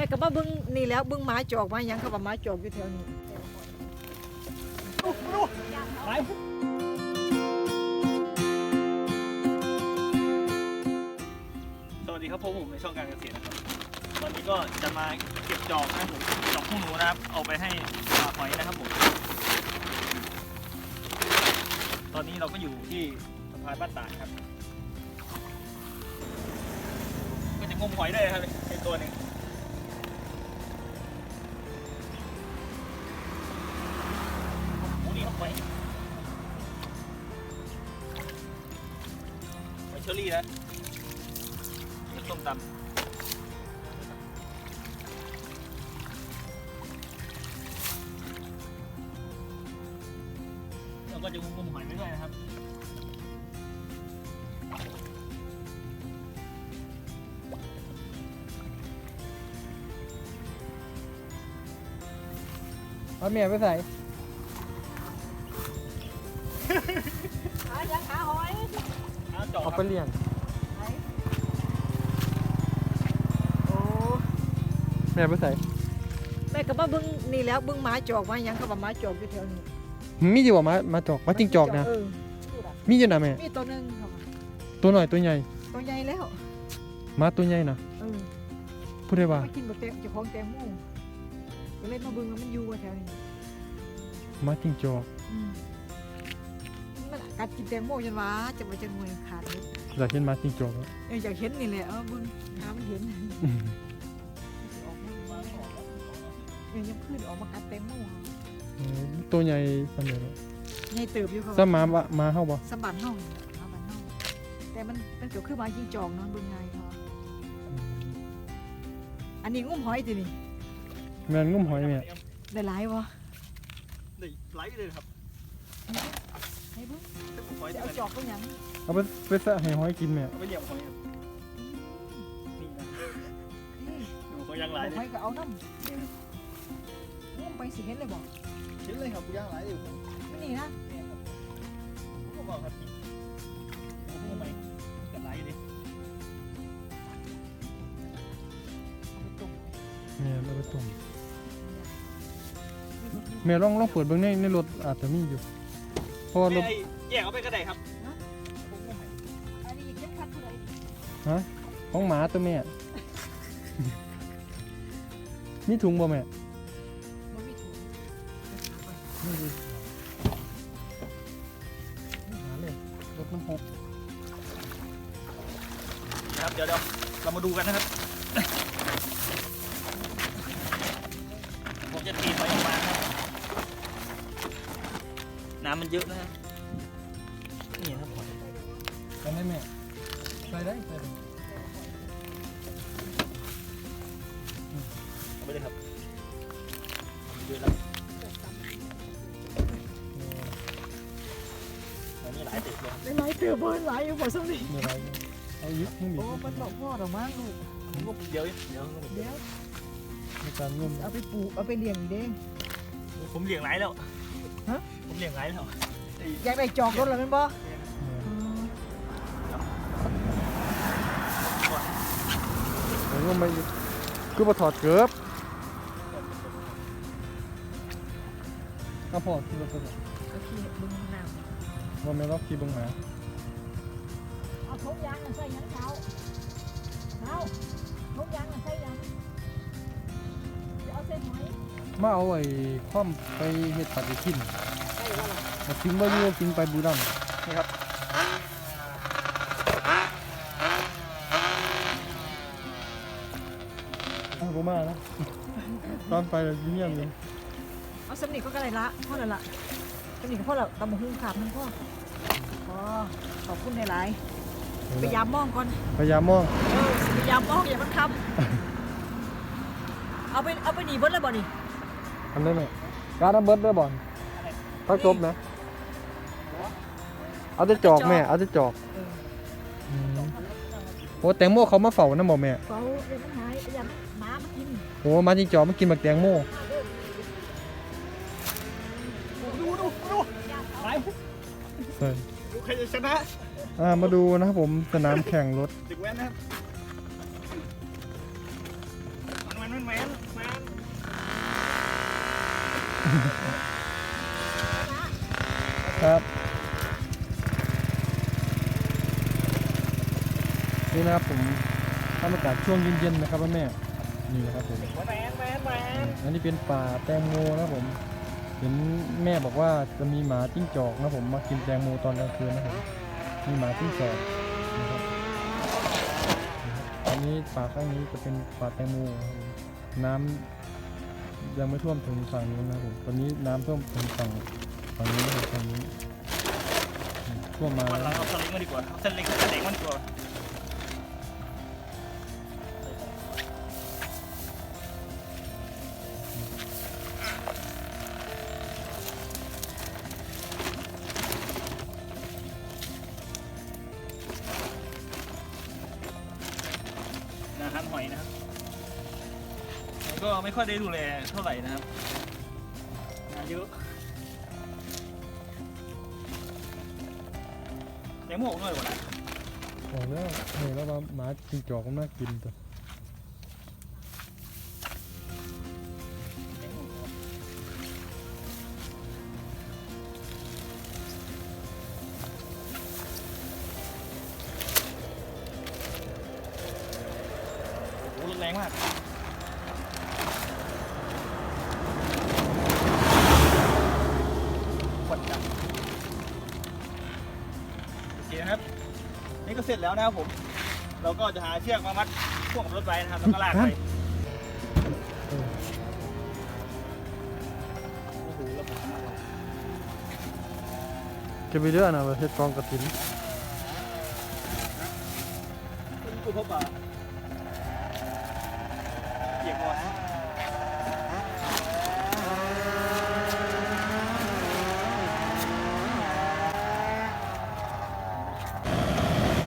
ม่ก็มาบึงนี่แล้วบึงหมาจอกมาหยังเขาว่าหมาจอกอยู่แถวนี้สวัสดีครับผมผมในช่องการเกษตรนะครับวันนี้ก็จะมาเก็บจอกนะครับผมจอกพวกหนูนะครับ เอาไปให้ปลาหอยนะครับผมตอนนี้เราก็อยู่ที่สะพานบ้านตาดครับ ก็จะงมหอยได้ครับในตัวหนึ่ง รี่นะนี่ส้มตำเราก็จะงมหอยไปด้วยนะครับเอาแม่ไปใส่ เอาจอกเอาคไปรับเลี้ยงโอ้แม่ไปใส่แม่ก็มาเบึงนี่แล้วเบึงหมาจอกมาหยังเขาว่าหมาจอกอยู่แถวนี้มีอยู่ว่ามามาจอกมาจิ้งจอกนะเออมีอยู่นะแม่มีตัวหนึงเขาว่าตัวหน่อยตัวใหญ่ตัวใหญ่แล้วมาตัวใหญ่นะเออพูดได้ว่ามากินบักแตงเจ้าของแตงโมก็เลยมาเบึงว่ามันอยู่ว่าแถวนี้มาจิ้งจอกอืมมัน กัดกินแตงโมจนว่าจะมาจะงวยขาดเลยอยากเห็นมาจิ้งจอกอะเอออยากเห็นนี่แหละเออเบึงหามันเห็นอืมออกมาบ้างเออยังขึ้นออกมากัดแตงโมเออตัวใหญ่สำเร็จแล้วใหญ่เติบอยู่เขาสมาว่ามาเฮาบ่สมบัติห้องนี่แหละมาบ้านห้องแต่มันมันเกี่ยวคือหมายิงจอกเนอนเบิ่งไงเขาว่าอืมอันนี้งุ้มหอยตินี่แม่นงุ้มหอยแม่ได้หลายวะได้ไลฟ์เลยครับ ให้เบิ่งถ้าผมหอยจะจะเอาจอกเขาหยังเอาไปไปสะให้หอยกินแม่เอาไปเลี้ยงหอยครับนี่นะนี่ดูเขายังไลฟ์หเลอยยก็เอาน้ำงุ้มไปสิเห็นเลยบอกเห็นเลยครับยังไลฟ์อยู่ไม่นี่นะผมก็บอกครับผมรู้ไหมกันไลฟ์ดิเอาไปตุ่มแม่เอาไปต้มแม่ลองลองเปิดเบิ่งในในรถอาจจะมีอยู่ เพราะว่ารถไม่แยกเอาไปก็ได้ครับผมก็ให้อันนี้เข้มขัดเท่าไหร่ของหมาตัวแม่ มีถุงบ่แม่มันมีถุงนี่ดิหาเลยรถมันหกนะครับเดี๋ยวเดี๋ยวเรามาดูกันนะครับ น้ำมันเยอะนะฮะนี่ครับหอยไปได้แม่ไปได้ไปได้เอาไปเลยครับเยอะแล้วอันนี้หลายติดเลยได้หลายเติบเบิ่หลายอยู่บ่ซั่นนี่มีอะไรเอายึดมึงดิโอ้มันบอกพ่อดอกมั้งลูกผมก็เดี๋ยวเดี๋ยวเดี๋ยวในการงุ่มเอาไปปลูกเอาไปเลี้ยงอีกเด้ผมเลี้ยงหลายแล้วฮะผม เลี้ยงหลายแล้วอยากได้จอกรถแล้วแม่นบ่เอางุ่มไปอีกคือมาถอดเกือบเอาพอที่รถไปก่อนโอเคบึงน้ำว่าแม่รอบขี่เบึงหมาเอาถุงยางน่ะใส่หยังเช้าเช้าถุงยางน่ะใส่หยังจะเอาใส่หอยมาเอาไอ้คว่ำไปเฮ็ดปฏิทินใส่ว่าล่ะ มาทิ้งไว้อยู่ทิ้งไปบุรีรัมย์นี่ครับอ้าวบ่มาแล้วตอนไปเลยเงียบเลยเอาสำนีก็กระไรละพ่อละละสำนีก็พ่อละตำบักหุ่งขาบนึงพ่ออ๋อขอบคุณในหลายๆพยายามมองก่อนพยายามมองเออพยายามมองอย่ามันคำเอาไปเอาไปหนีเบิดเลยบ่นี่ทำได้ไหมการน้ำเบิร์ดด้วยบอล พักจรบนะ เอาจะจอกแม่ เอาจะจอกโอ้แตงโมเขามาเฝ้านะบอแม่เขาเลยมันหายอย่หมามากินโอ้มาจิงจอกมากินบัแตงโมดูดูดูไปดูใครจะชนะมาดูนะครับผมสนามแข่งรถตึกแว้นนะครับมันมันมันมัน ครับนี่นะครับผมทำอากาศช่วงเย็นๆนะครับแม่นี่นะครับผมแหวนแหวนแหวนอันนี้เป็นป่าแตงโมนะครับผมเห็นแม่บอกว่าจะมีหมาจิ้งจอกนะผมมากินแตงโมตอนกลางคืนนะครับมีหมาจิ้งจอกนะครับอันนี้ป่าข้างนี้จะเป็นป่าแตงโมนะครับผมน้ำยังไม่ท่วมถึงฝั่งนู้นนะครับผมตอนนี้น้ำท่วมถึงฝั่งฝั่งนี้นะครับฝั่งนี้ ท่วมาวันหลังเอาสลิงมาดีกว่าเอาสล็กเส้นเล็กมันกว่าอาหารหอยนะครับก็ไม่ค่อยได้ดูแลเท่าไหร่นะครับงานเยอะ แตงโมออกด้วยวะนะบอกแล้วเห็นแล้วว่าหมาจิ้งจอกมันน่ากินตัวแตงโมออกโอ้โหรุนแรงมากก นี่ก็เสร็จแล้วนะครับผม เราก็จะหาเชือกมามัดพ่วงกับรถไว้นะครับแล้วก็ลากไปเออโอ้โหระบบมากเลยเก็บไปเรื่อยนะประเทศกองกระถินคุณกูพบอะเกียกหมด